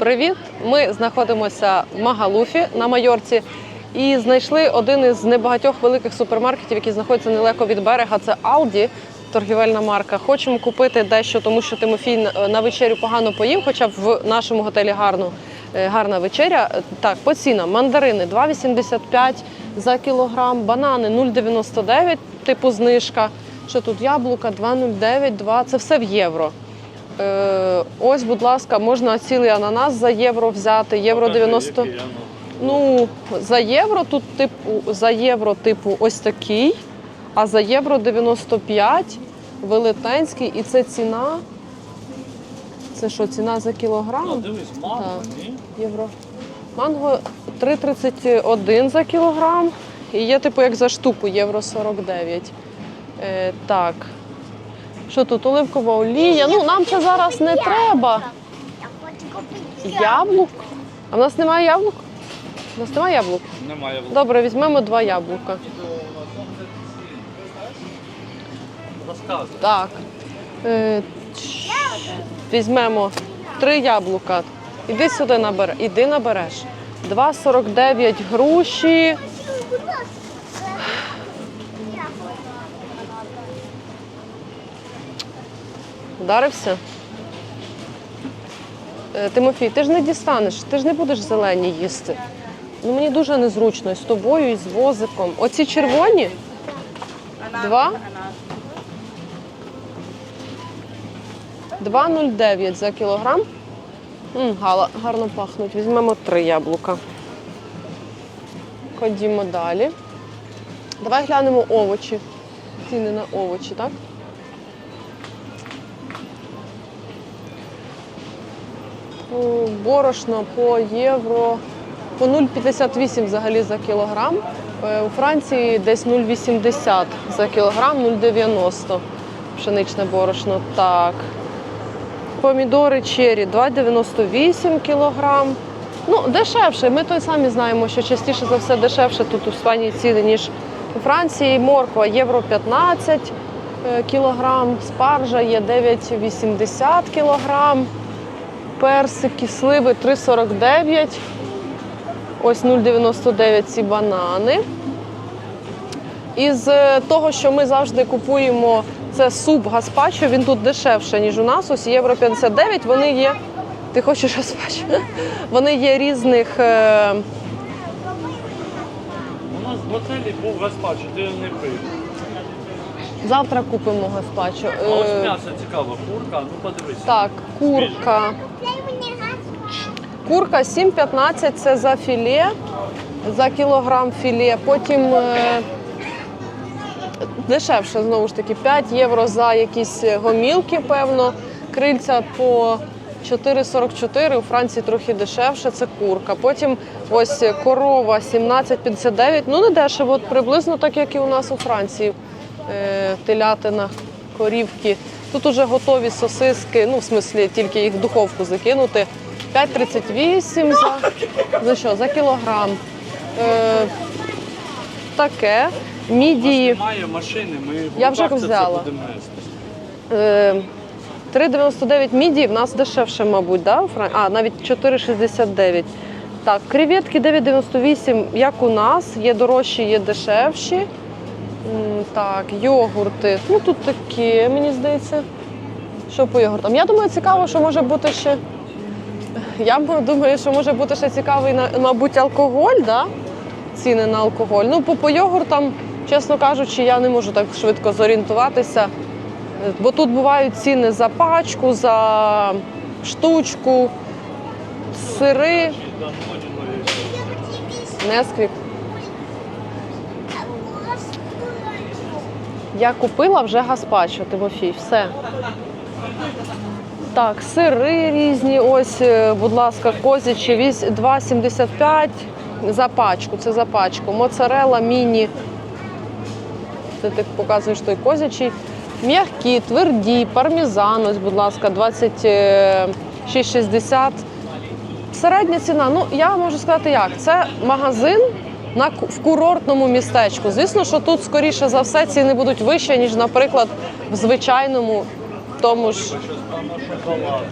Привіт! Ми знаходимося в Магалуфі на Майорці і знайшли один із небагатьох великих супермаркетів, який знаходиться недалеко від берега. Це Aldi, торгівельна марка. Хочемо купити дещо, тому що Тимофій на- на вечерю погано поїв, хоча в нашому готелі гарно, е, гарна вечеря. Е, Так, по цінам. Мандарини 2,85 за кілограм, банани 0,99, типу знижка. Що тут яблука 2,09, 2. Це все в євро. Е, ось, будь ласка, можна цілий ананас за євро взяти. Євро 90. Ну, за євро тут типу за євро, типу, ось такий, а за євро 95 велетенський. І це ціна. Це що, ціна за Ну, кілограм? дивись, манго, ні? Євро. Манго 3,31 за кілограм. І є, типу, як за штуку, євро 49. Е, так. Що тут? Оливкова олія. Ну, нам це зараз не треба. Я хочу купити Яблук. А в нас немає яблук? У нас немає яблук. Немає. Добре, візьмемо два яблука. Так. Е, візьмемо три яблука. Іди сюди набер. Іди набереш. 2,49 груші. Вдарився? Е, Тимофій, ти ж не дістанеш, ти ж не будеш зелені їсти. Ну, мені дуже незручно і з тобою, і з возиком. Оці червоні? Два? 2,09 за кілограм. М, гала- гарно пахнуть. Візьмемо три яблука. Ходімо далі. Давай глянемо овочі. Ціни на овочі, так? Борошно по євро, по 0,58 взагалі за кілограм. Е, У Франції десь 0,80 за кілограм, 0,90 пшеничне борошно. Так. Помідори чері 2,98 кілограм. Ну, дешевше. Ми то й самі знаємо, що частіше за все дешевше тут у Іспанії ціни, ніж у Франції. Морква євро 15 е, кілограм, спаржа є 9,80 кілограм, персики, сливи 3,49. Ось 0,99 ці банани. Із е, того, що ми завжди купуємо, це суп гаспачо, він тут дешевше, ніж у нас. Ось євро 59. Вони є. Ти хочеш гаспачо? Вони є різних. е, У нас в готелі був гаспачо, ти не пив. Завтра купимо гаспачо. А ось Е, м'ясо цікаво, курка, ну подивись. Так, курка. Курка 7,15 це за філе, за кілограм філе. Потім е, дешевше, знову ж таки, 5 євро за якісь гомілки, певно. Крильця по 4,44, у Франції трохи дешевше, це курка. Потім ось корова 17,59. Ну не дешево, от приблизно так, як і у нас у Франції. Е, телятина, корівки. Тут уже готові сосиски, ну в смислі тільки їх в духовку закинути. 5,38 за, за що? За кілограм. Е, таке. У нас Мідії. немає машини, ми Я вже взяла. Е, 3,99 мідії в нас дешевше, мабуть, да? А, навіть 4,69. Так, креветки 9,98, як у нас, є дорожчі, є дешевші. Так, йогурти. Ну тут такі, мені здається. Що по йогуртам? Я думаю, цікаво, що може бути ще. Я думаю, що може бути ще цікавий, мабуть, алкоголь, да? ціни на алкоголь. Ну, по, по йогуртам, чесно кажучи, я не можу так швидко зорієнтуватися. Бо тут бувають ціни за пачку, за штучку, сири, несквік. Я купила вже гаспачо, Тимофій, все. Так, сири різні. Ось, е, будь ласка, козячі 2,75 за пачку. Це за пачку. Моцарела міні. Це ти показуєш той козячий. М'які, тверді, пармезан, ось, будь ласка, 26,60. Середня ціна. Ну, я можу сказати як. Це магазин на, в курортному містечку. Звісно, що тут, скоріше за все, ціни будуть вищі, ніж, наприклад, в звичайному тому ж пану шоколад.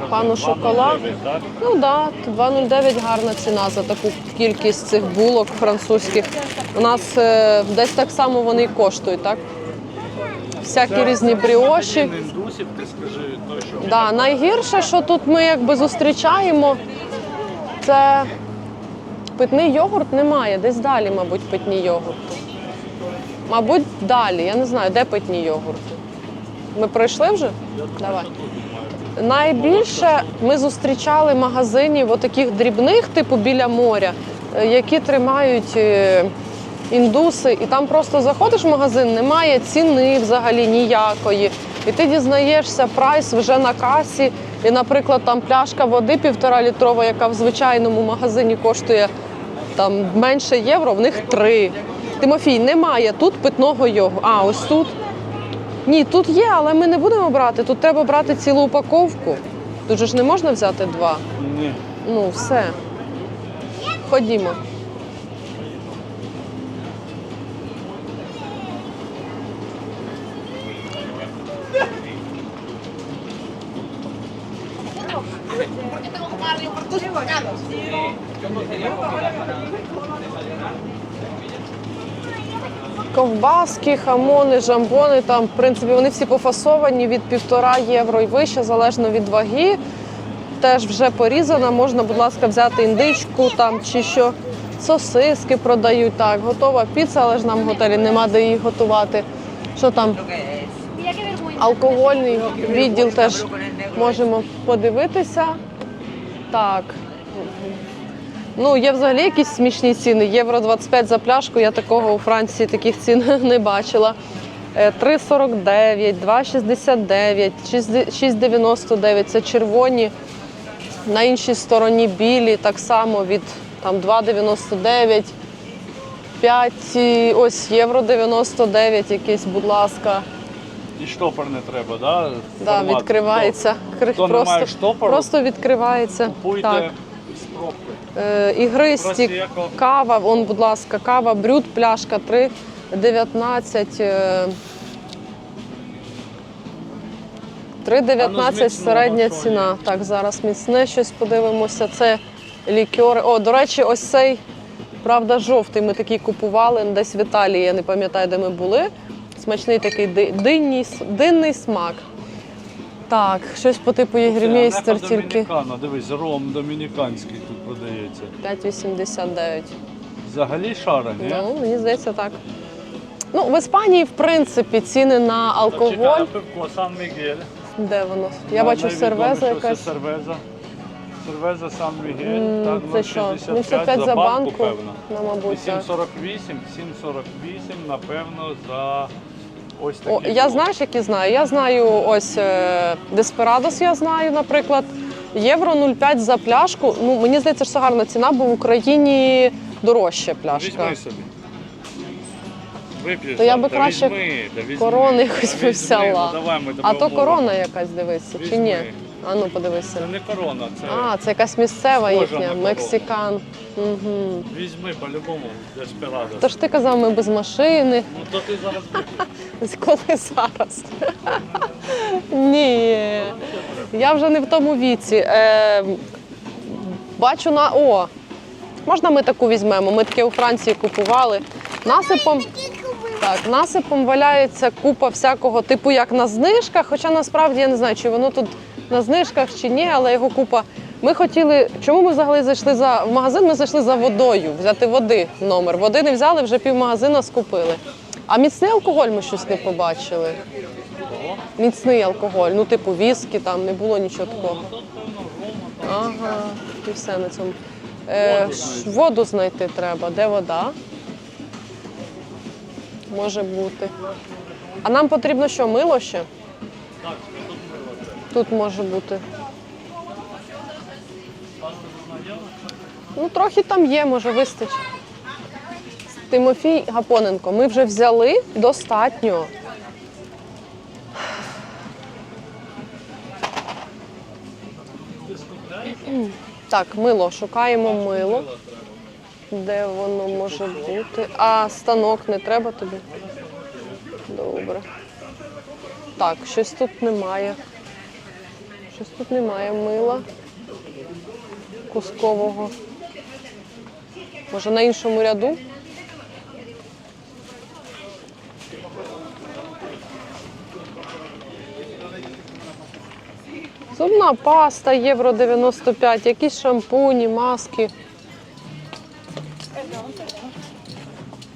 Ну. Пану шоколад? 2,09, так? Да, 2,09 гарна ціна за таку кількість цих булок французьких. У нас е, десь так само вони і коштують, так? Всякі різні бріоші. Да, найгірше, що тут ми якби зустрічаємо, це питний йогурт немає. Десь далі, мабуть, питні йогурти. Мабуть, далі. Я не знаю, де питні йогурти. Ми пройшли вже? Давай. Найбільше ми зустрічали магазинів отаких дрібних, типу біля моря, е, які тримають е, індуси, і там просто заходиш в магазин, немає ціни взагалі ніякої. І ти дізнаєшся прайс вже на касі. І, наприклад, там пляшка води півтора літрова, яка в звичайному магазині коштує там менше євро, в них три. Тимофій, немає тут питного йогу. А, ось тут. Ні, тут є, але ми не будемо брати. Тут треба брати цілу упаковку. Тут же ж не можна взяти два. Ні. Ну, все. Ходімо. Ковбаски, хамони, жамбони, там, в принципі, вони всі пофасовані від півтора євро і вище, залежно від ваги. Теж вже порізана, можна, будь ласка, взяти індичку там чи що. Сосиски продають, так, готова піца, але ж нам в готелі нема де її готувати. Що там? Алкогольний відділ теж можемо подивитися. Так. Ну, є взагалі якісь смішні ціни. Євро 25 за пляшку. Я такого у Франції таких цін не бачила. Е, 3,49, 2,69, 6,99 це червоні. На іншій стороні білі так само від там 2,99, 5, ось євро 99 якийсь, будь ласка. І штопор не треба, да? Да, відкривається. Кри- Хто не просто, має штопору, просто відкривається. Купуйте Так. з пробки. Е, ігристі, кава, вон, будь ласка, кава, брют, пляшка 3,19. е, 3,19 А ну, з міцного середня ціна. Так, зараз міцне щось подивимося. Це лікьори. О, до речі, ось цей, правда, жовтий ми такий купували десь в Італії, я не пам'ятаю, де ми були. Смачний такий динний, динний смак. Так, щось по типу єгремейстер Це тільки Домінікана, дивись, ром домініканський тут продається. 5,89. Взагалі шара, ні? Ну, мені здається, так. Ну, в Іспанії, в принципі, ціни на алкоголь. Пивко, Сан Мігель. Де воно? Я бачу сервеза якась. Сервеза. Сервеза Сан Мігель. М, Так, Це що? 65 за банку, певно. ну, мабуть, так. 7,48, 7,48, напевно, за ось О, я знаєш, які знаю? Я знаю ось е, Деспирадос, я знаю, наприклад. Євро 0,5 за пляшку. Ну, мені здається, що це гарна ціна, бо в Україні дорожча пляшка. Візьми собі. Вип'єш. То я би та краще візьми, та візьми. Корони якось би візьми, взяла. ну, давай, ми тебе А то корона якась дивися, чи Візьми. А ну подивися. Це не корона, це А, це якась місцева Схожа їхня, на мексикан. Угу. візьми по-любому Деспирадос. Тож ти казав, ми без машини. Ну то ти зараз. Коли зараз? Ні. Я вже не в тому віці. Е, бачу на. О! Можна ми таку візьмемо? Ми таке у Франції купували. Насипом, так, насипом валяється купа всякого, типу як на знижках. Хоча насправді я не знаю, чи воно тут на знижках чи ні, але його купа. Ми хотіли. Чому ми взагалі зайшли за в магазин? Ми зайшли за водою, взяти води номер. Води не взяли, вже півмагазина скупили. А міцний алкоголь ми щось не побачили. Міцний алкоголь, ну типу віскі, там не було нічого такого. Ага, і все на цьому. Е, воду знайти треба. Де вода? Може бути. А нам потрібно що, мило ще? Тут може бути. Ну, трохи там є, може вистачить. Тимофій Гапоненко, ми вже взяли достатньо. Так, мило, шукаємо мило. Де воно може бути? А станок не треба тобі? Добре. Так, щось тут немає. Щось тут немає мила кускового. Може на іншому ряду? Зубна паста, євро 95, якісь шампуні, маски.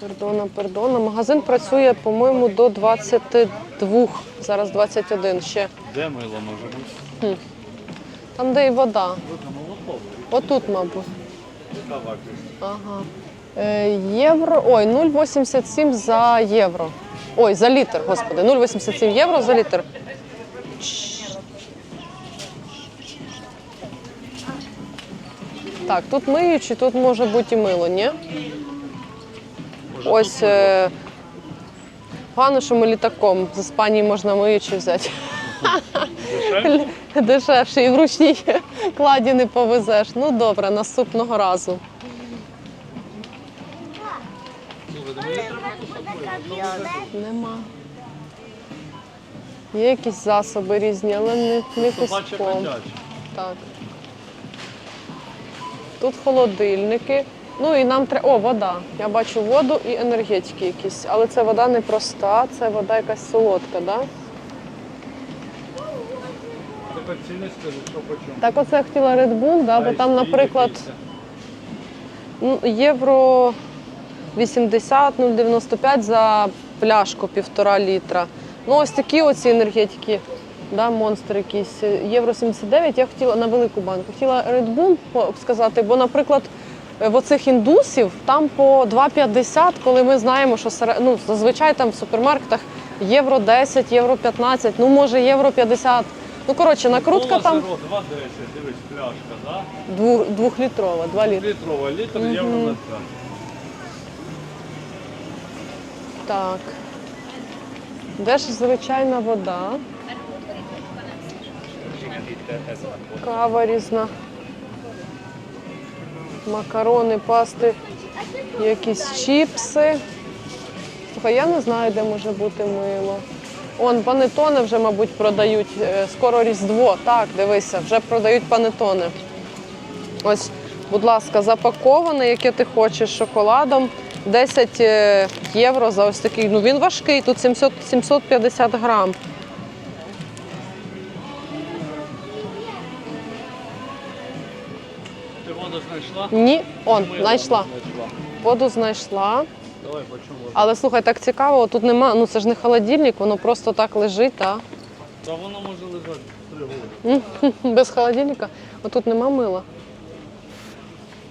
Пердона, пердона. Магазин працює, по-моєму, до 22. Зараз 21 ще. Де мило може бути? Там, де і вода. Отут, мабуть. Ага. Е, євро. Ой, 0,87 за євро. Ой, за літр, господи. 0,87 євро за літр. Так, тут миючі, тут може бути і мило, ні? Ось е, погано, що ми літаком з Іспанії можна миючі взяти. дешевше? Дешевше і в ручній кладі не повезеш. Ну добре, наступного разу. Нема. Є якісь засоби різні, але не, не піском. Так. Тут холодильники. Ну і нам треба. О, вода. Я бачу воду і енергетики якісь. Але це вода не проста, це вода якась солодка, да? Тепер ціни скажи, що по чому. Так оце я хотіла Red Bull, да, бо там, наприклад, ну, євро 80, 0,95 за пляшку півтора літра. Ну, ось такі оці енергетики, да, монстр якийсь. Євро 79 я хотіла на велику банку. Хотіла Red Bull сказати, бо, наприклад, в оцих індусів там по 2,50, коли ми знаємо, що ну, зазвичай там в супермаркетах євро 10, євро 15, ну може євро 50. Ну, коротше, накрутка там Зеро 2,10, дивись, пляшка, да? дву- двохлітрова, 2 літри. Літрова, літр євро на 5. Так. Де ж звичайна вода? Кава різна. Макарони, пасти, якісь чіпси. Слухай, я не знаю, де може бути мило. Он панетони вже, мабуть, продають. Е, Скоро Різдво. Так, дивися, вже продають панетони. Ось, будь ласка, запаковане, яке ти хочеш шоколадом. 10 е, євро за ось такий. Ну він важкий, тут 700, 750 грам. Ти воду знайшла? Ні, он, знайшла. Воду знайшла. Давай, по чому воду? Але слухай, так цікаво, тут нема, ну це ж не холодильник, воно просто так лежить, та? Та воно може лежати 3 роки. без холодильника. Отут нема мила.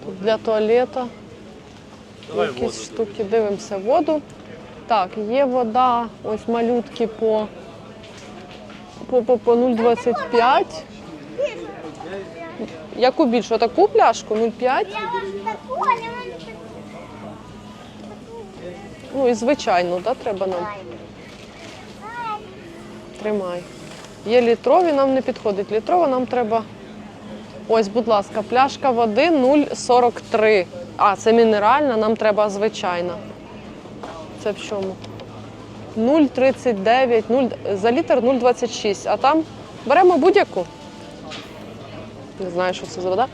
Тут для туалета. Давай Якісь воду. штуки, дивимося воду. Так, є вода, ось малютки по, по, по, по 0,25. Яку більшу? Таку пляшку 0,5? Я вам таку, але Ну і звичайну, да, треба нам. Тримай. Є літрові, нам не підходить. Літрова нам треба. Ось, будь ласка, пляшка води 0,43. А, це мінеральна, нам треба звичайна. Це в чому? 0,39, 0, за літр 0,26. А там беремо будь-яку. Не знаю, що це за вода.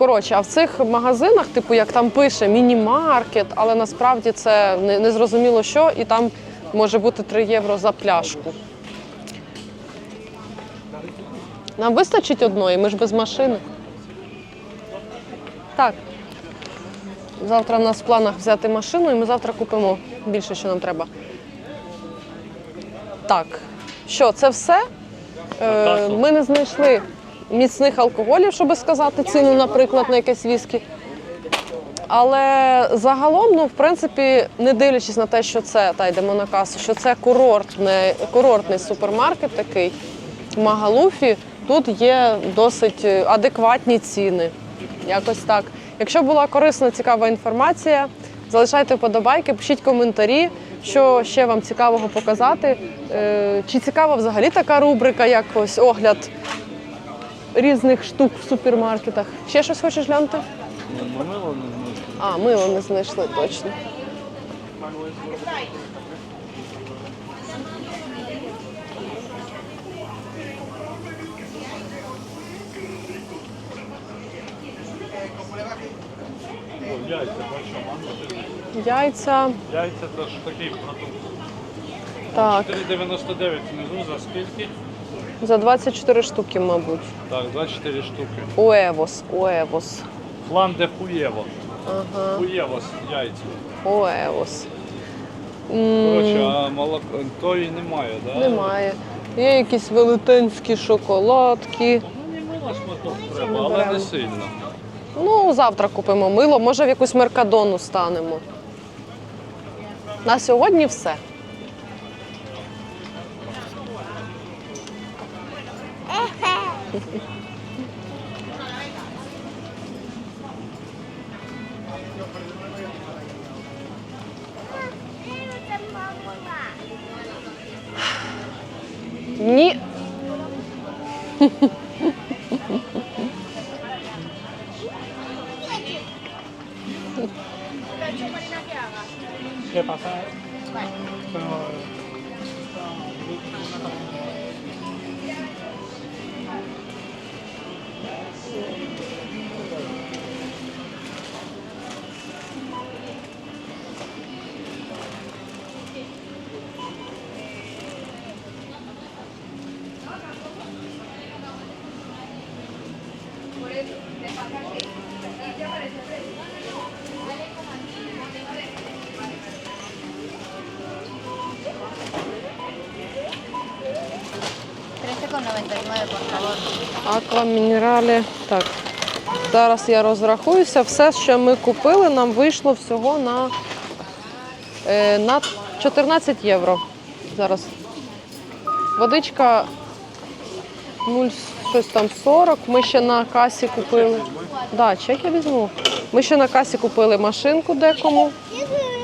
Коротше, а в цих магазинах, типу, як там пише міні-маркет, але насправді це не, не зрозуміло що, і там може бути 3 євро за пляшку. Нам вистачить одної, ми ж без машини. Так. Завтра в нас в планах взяти машину, і ми завтра купимо більше, що нам треба. Так, що, це все? Е, ми не знайшли міцних алкоголів, щоб сказати ціну, наприклад, на якесь віскі. Але загалом, ну, в принципі, не дивлячись на те, що це, та йдемо на касу, що це курортне, курортний супермаркет такий в Магалуфі, тут є досить адекватні ціни. Якось так. Якщо була корисна, цікава інформація, залишайте вподобайки, пишіть коментарі, що ще вам цікавого показати. Е, Чи цікава взагалі така рубрика, як ось огляд різних штук в супермаркетах. Ще щось хочеш глянути? Ми мило не знайшли. А, мило не знайшли, точно. Яйця. Яйця. Яйця це ж такий продукт. Так. 4,99 внизу за скільки? За 24 штуки, мабуть. Так, 24 штуки. Уевос, уевос. Флан де хуєво. Ага, Хуєвос яйця. уевос. Коротше, а молоко тої немає, так? Да? Немає. Є якісь велетенські шоколадки. Ну, не мило шматок треба, але беремо. не сильно. Ну, завтра купимо мило, може в якусь меркадону станемо. На сьогодні все. に ¿Qué pasa? Bueno. Аква мінералі. Так. Зараз я розрахуюся. Все, що ми купили, нам вийшло всього на, е, на 14 євро. Зараз. Водичка 0, щось там 40. Ми ще на касі купили. Да, чек я візьму. Ми ще на касі купили машинку декому.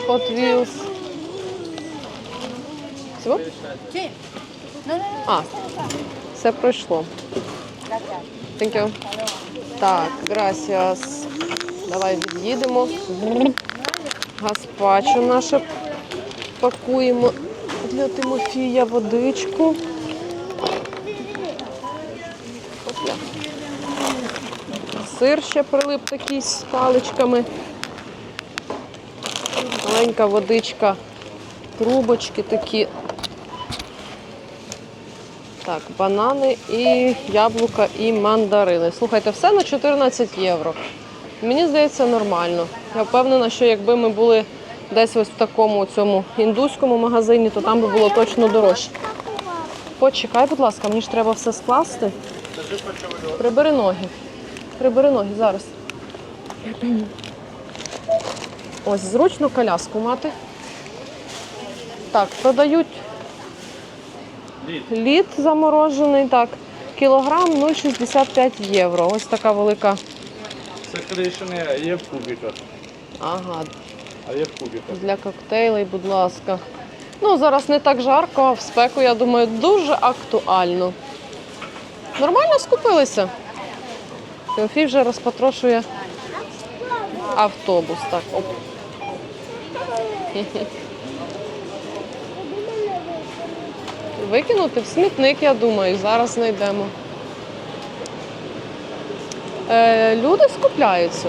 Hot Wheels. Всього? А, все пройшло. Thank you. Так, gracias. Давай від'їдемо. Гаспачо наше пакуємо для Тимофія водичку. Сир ще прилип такий з паличками. Маленька водичка, трубочки такі. Так, банани і яблука і мандарини. Слухайте, все на 14 євро. Мені здається, нормально. Я впевнена, що якби ми були десь ось в такому цьому індуському магазині, то там би було точно дорожче. Почекай, будь ласка, мені ж треба все скласти. Прибери ноги. Прибери ноги зараз. Ось зручно коляску мати. Так, продають Лід заморожений, так. Кілограм 0,65 євро. Ось така велика. Це кришене, є в кубиках. Ага, А є в кубиках. для коктейлей, будь ласка. Ну, зараз не так жарко, а в спеку, я думаю, дуже актуально. Нормально скупилися. Теофій вже розпотрошує автобус. Так, оп. Викинути в смітник, я думаю, зараз знайдемо. Е, люди скупляються.